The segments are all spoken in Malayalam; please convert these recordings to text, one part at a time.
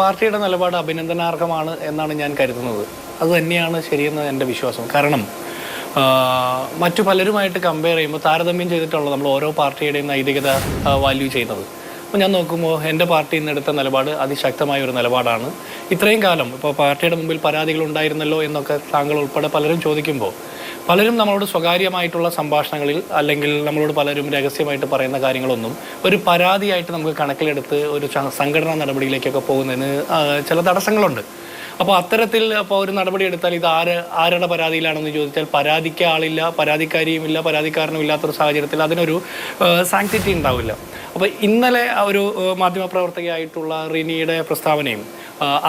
പാർട്ടിയുടെ നിലപാട് അഭിനന്ദനാർഹമാണ് എന്നാണ് ഞാൻ കരുതുന്നത്. അത് തന്നെയാണ് ശരിയെന്ന് എന്റെ വിശ്വാസം. കാരണം മറ്റു പലരുമായിട്ട് കമ്പയർ ചെയ്യുമ്പോൾ താരതമ്യം ചെയ്തിട്ടുള്ള നമ്മൾ ഓരോ പാർട്ടിയുടെയും നൈതികത വാല്യൂ ചെയ്യുന്നത്. അപ്പോൾ ഞാൻ നോക്കുമ്പോൾ എന്റെ പാർട്ടി നിന്ന് എടുത്ത നിലപാട് അതിശക്തമായ ഒരു നിലപാടാണ്. ഇത്രയും കാലം ഇപ്പോൾ പാർട്ടിയുടെ മുമ്പിൽ പരാതികൾ ഉണ്ടായിരുന്നല്ലോ എന്നൊക്കെ താങ്കൾ ഉൾപ്പെടെ പലരും ചോദിക്കുമ്പോൾ പലരും നമ്മളോട് സ്വകാര്യമായിട്ടുള്ള സംഭാഷണങ്ങളിൽ അല്ലെങ്കിൽ നമ്മളോട് പലരും രഹസ്യമായിട്ട് പറയുന്ന കാര്യങ്ങളൊന്നും ഒരു പരാതിയായിട്ട് നമുക്ക് കണക്കിലെടുത്ത് ഒരു സംഘടനാ നടപടിയിലേക്കൊക്കെ പോകുന്നതിന് ചില തടസ്സങ്ങളുണ്ട്. അപ്പോൾ അത്തരത്തിൽ അപ്പോൾ ഒരു നടപടി എടുത്താൽ ഇത് ആര് ആരുടെ പരാതിയിലാണെന്ന് ചോദിച്ചാൽ പരാതിക്ക് ആളില്ല പരാതിക്കാരിയും ഇല്ല പരാതിക്കാരനും ഇല്ലാത്തൊരു സാഹചര്യത്തിൽ അതിനൊരു സാങ്ക്ടിറ്റി ഉണ്ടാവില്ല. അപ്പോൾ ഇന്നലെ ഒരു മാധ്യമപ്രവർത്തകയായിട്ടുള്ള റിനിയുടെ പ്രസ്താവനയും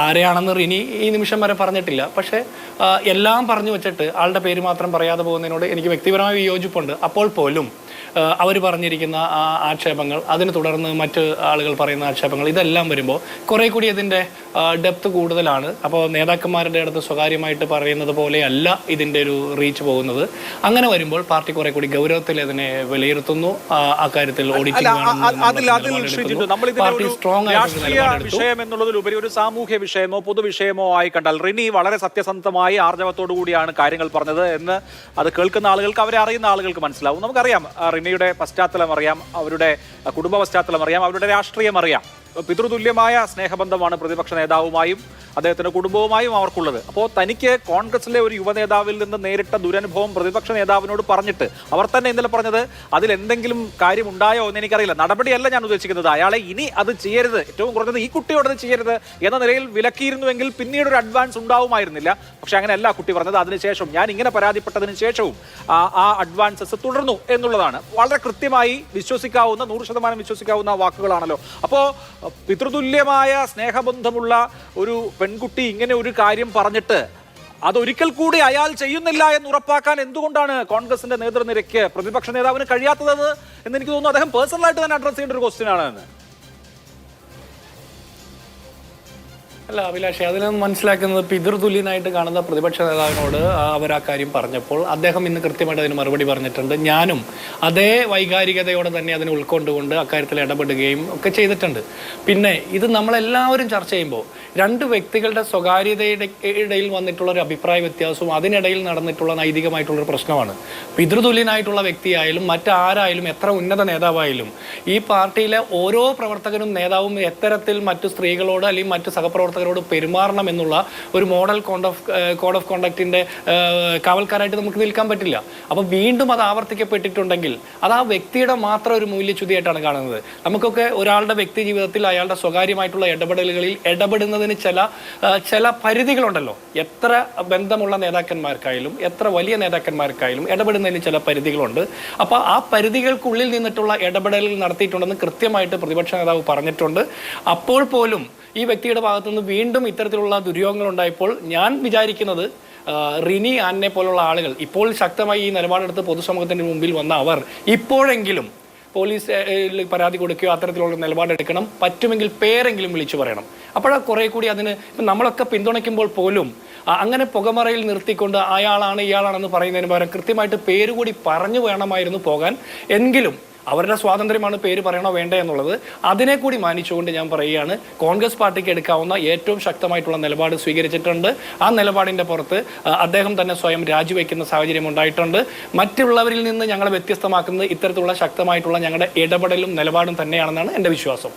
ആരെയാണെന്ന് റിനി ഈ നിമിഷം വരെ പറഞ്ഞിട്ടില്ല. പക്ഷേ എല്ലാം പറഞ്ഞു വെച്ചിട്ട് ആളുടെ പേര് മാത്രം പറയാതെ പോകുന്നതിനോട് എനിക്ക് വ്യക്തിപരമായ വിയോജിപ്പുണ്ട്. അപ്പോൾ പോലും അവർ പറഞ്ഞിരിക്കുന്ന ആ ആക്ഷേപങ്ങൾ അതിനെ തുടർന്ന് മറ്റ് ആളുകൾ പറയുന്ന ആക്ഷേപങ്ങൾ ഇതെല്ലാം വരുമ്പോൾ കുറെ കൂടി ഇതിന്റെ ഡെപ്ത് കൂടുതലാണ്. അപ്പോൾ നേതാക്കന്മാരുടെ അടുത്ത് സ്വകാര്യമായിട്ട് പറയുന്നത് പോലെയല്ല ഇതിന്റെ ഒരു റീച്ച് പോകുന്നത്. അങ്ങനെ വരുമ്പോൾ പാർട്ടി കുറെ കൂടി ഗൗരവത്തിൽ അതിനെ വിലയിരുത്തുന്നു. അക്കാര്യത്തിൽ വിഷയം എന്നുള്ളതിലുപരി ഒരു സാമൂഹ്യ വിഷയമോ പൊതുവിഷയമോ ആയി കണ്ടാൽ റിനി വളരെ സത്യസന്ധമായി ആർജവത്തോടു കൂടിയാണ് കാര്യങ്ങൾ പറഞ്ഞത് എന്ന് അത് കേൾക്കുന്ന ആളുകൾക്ക് അവരെ അറിയുന്ന ആളുകൾക്ക് മനസ്സിലാവും. നമുക്കറിയാം റിനിയുടെ പശ്ചാത്തലം അറിയാം അവരുടെ കുടുംബ പശ്ചാത്തലം അറിയാം അവരുടെ രാഷ്ട്രീയം അറിയാം. പിതൃതുല്യമായ സ്നേഹബന്ധമാണ് പ്രതിപക്ഷ നേതാവുമായും അദ്ദേഹത്തിന്റെ കുടുംബവുമായും അവർക്കുള്ളത്. അപ്പോൾ തനിക്ക് കോൺഗ്രസിലെ ഒരു യുവനേതാവിൽ നിന്ന് നേരിട്ട ദുരനുഭവം പ്രതിപക്ഷ നേതാവിനോട് പറഞ്ഞിട്ട് അവർ തന്നെ ഇന്നലെ പറഞ്ഞത് അതിൽ എന്തെങ്കിലും കാര്യം ഉണ്ടായോ എന്ന് എനിക്കറിയില്ല. നടപടിയല്ല ഞാൻ ഉദ്ദേശിക്കുന്നത്. അയാളെ ഇനി അത് ചെയ്യരുത്. ഏറ്റവും കുറഞ്ഞത് ഈ കുട്ടിയോടത് ചെയ്യരുത് എന്ന നിലയിൽ വിലക്കിയിരുന്നുവെങ്കിൽ പിന്നീട് ഒരു അഡ്വാൻസ് ഉണ്ടാവുമായിരുന്നില്ല. പക്ഷെ അങ്ങനെയല്ല കുട്ടി പറഞ്ഞത്. അതിനുശേഷം ഞാൻ ഇങ്ങനെ പരാതിപ്പെട്ടതിന് ശേഷവും ആ ആ അഡ്വാൻസസ് തുടർന്നു എന്നുള്ളതാണ്. വളരെ കൃത്യമായി വിശ്വസിക്കാവുന്ന നൂറ് ശതമാനം വിശ്വസിക്കാവുന്ന വാക്കുകളാണല്ലോ. അപ്പോൾ പിതൃതുല്യമായ സ്നേഹബന്ധമുള്ള ഒരു പെൺകുട്ടി ഇങ്ങനെ ഒരു കാര്യം പറഞ്ഞിട്ട് അതൊരിക്കൽ കൂടി അയാൾ ചെയ്യുന്നില്ല എന്ന് ഉറപ്പാക്കാൻ എന്തുകൊണ്ടാണ് കോൺഗ്രസിന്റെ നേതൃനിരയ്ക്ക് പ്രതിപക്ഷ നേതാവിന് കഴിയാത്തത് എന്ന് എനിക്ക് തോന്നുന്നു. അദ്ദേഹം പേഴ്സണലായിട്ട് തന്നെ അഡ്രസ് ചെയ്യേണ്ട ഒരു ക്വസ്റ്റ്യൻ ആണ് അല്ല അഭിലാഷേ അതിൽ നിന്ന് മനസ്സിലാക്കുന്നത് പിതൃതുല്യനായിട്ട് കാണുന്ന പ്രതിപക്ഷ നേതാവിനോട് അവർ ആ കാര്യം പറഞ്ഞപ്പോൾ അദ്ദേഹം ഇന്ന് കൃത്യമായിട്ട് അതിന് മറുപടി പറഞ്ഞിട്ടുണ്ട്. ഞാനും അതേ വൈകാരികതയോടെ തന്നെ അതിനെ ഉൾക്കൊണ്ടുകൊണ്ട് അക്കാര്യത്തിൽ ഇടപെടുകയും ഒക്കെ ചെയ്തിട്ടുണ്ട്. പിന്നെ ഇത് നമ്മളെല്ലാവരും ചർച്ച ചെയ്യുമ്പോൾ രണ്ട് വ്യക്തികളുടെ സ്വകാര്യതയുടെ ഇടയിൽ വന്നിട്ടുള്ള ഒരു അഭിപ്രായ വ്യത്യാസവും അതിനിടയിൽ നടന്നിട്ടുള്ള നൈതികമായിട്ടുള്ള ഒരു പ്രശ്നമാണ്. പിതൃതുല്യനായിട്ടുള്ള വ്യക്തിയായാലും മറ്റാരായാലും എത്ര ഉന്നത നേതാവായാലും ഈ പാർട്ടിയിലെ ഓരോ പ്രവർത്തകനും നേതാവും എത്തരത്തിൽ മറ്റു സ്ത്രീകളോട് അല്ലെങ്കിൽ മറ്റു സഹപ്രവർത്തകരോട് പെരുമാറണം എന്നുള്ള ഒരു model code of code of കോണ്ടക്റ്റിന്റെ കാവൽക്കാരായിട്ട് നമുക്ക് നിൽക്കാൻ പറ്റില്ല. അപ്പോൾ വീണ്ടും അത് ആവർത്തിക്കപ്പെട്ടിട്ടുണ്ടെങ്കിൽ അത് ആ വ്യക്തിയുടെ മാത്രം ഒരു മൂല്യച്യുതിയായിട്ടാണ് കാണുന്നത്. നമുക്കൊക്കെ ഒരാളുടെ വ്യക്തി ജീവിതത്തിൽ അയാളുടെ സ്വകാര്യമായിട്ടുള്ള ഇടപെടലുകളിൽ ഇടപെടുന്നതിന് ചില ചില പരിധികളുണ്ടല്ലോ. എത്ര ബന്ധമുള്ള നേതാക്കന്മാർക്കായാലും എത്ര വലിയ നേതാക്കന്മാർക്കായാലും ഇടപെടുന്നതിന് ചില പരിധികളുണ്ട്. അപ്പോൾ ആ പരിധികൾക്കുള്ളിൽ നിന്നിട്ടുള്ള ഇടപെടലുകൾ നടത്തിയിട്ടുണ്ടെന്ന് കൃത്യമായിട്ട് പ്രതിപക്ഷ നേതാവ് പറഞ്ഞിട്ടുണ്ട്. അപ്പോൾ പോലും ഈ വ്യക്തിയുടെ ഭാഗത്തുനിന്ന് വീണ്ടും ഇത്തരത്തിലുള്ള ദുര്യോഗങ്ങൾ ഉണ്ടായപ്പോൾ ഞാൻ വിചാരിക്കുന്നത് റിനി ആനെ പോലുള്ള ആളുകൾ ഇപ്പോൾ ശക്തമായി ഈ നിലപാടെടുത്ത് പൊതുസമൂഹത്തിന്റെ മുമ്പിൽ വന്ന അവർ ഇപ്പോഴെങ്കിലും പോലീസ് പരാതി കൊടുക്കുകയോ അത്തരത്തിലുള്ള നിലപാടെടുക്കണം. പറ്റുമെങ്കിൽ പേരെങ്കിലും വിളിച്ചു പറയണം. അപ്പോഴാ കുറെ കൂടി അതിന് ഇപ്പം നമ്മളൊക്കെ പിന്തുണയ്ക്കുമ്പോൾ പോലും അങ്ങനെ പുകമറയിൽ നിർത്തിക്കൊണ്ട് അയാളാണ് ഇയാളാണെന്ന് പറയുന്നതിന് പകരം കൃത്യമായിട്ട് പേര് കൂടി പറഞ്ഞു വേണമായിരുന്നു പോകാൻ. എങ്കിലും അവരുടെ സ്വാതന്ത്ര്യമാണ് പേര് പറയണോ വേണ്ടേ എന്നുള്ളത് അതിനെ കൂടി മാനിച്ചുകൊണ്ട് ഞാൻ പറയുകയാണ്. കോൺഗ്രസ് പാർട്ടിക്ക് എടുക്കാവുന്ന ഏറ്റവും ശക്തമായിട്ടുള്ള നിലപാട് സ്വീകരിച്ചിട്ടുണ്ട്. ആ നിലപാടിന്റെ പുറത്ത് അദ്ദേഹം തന്നെ സ്വയം രാജിവെക്കുന്ന സാഹചര്യം ഉണ്ടായിട്ടുണ്ട്. മറ്റുള്ളവരിൽ നിന്ന് ഞങ്ങളെ വ്യത്യസ്തമാക്കുന്നത് ഇത്തരത്തിലുള്ള ശക്തമായിട്ടുള്ള ഞങ്ങളുടെ ഇടപെടലും നിലപാടും തന്നെയാണെന്നാണ് എന്റെ വിശ്വാസം.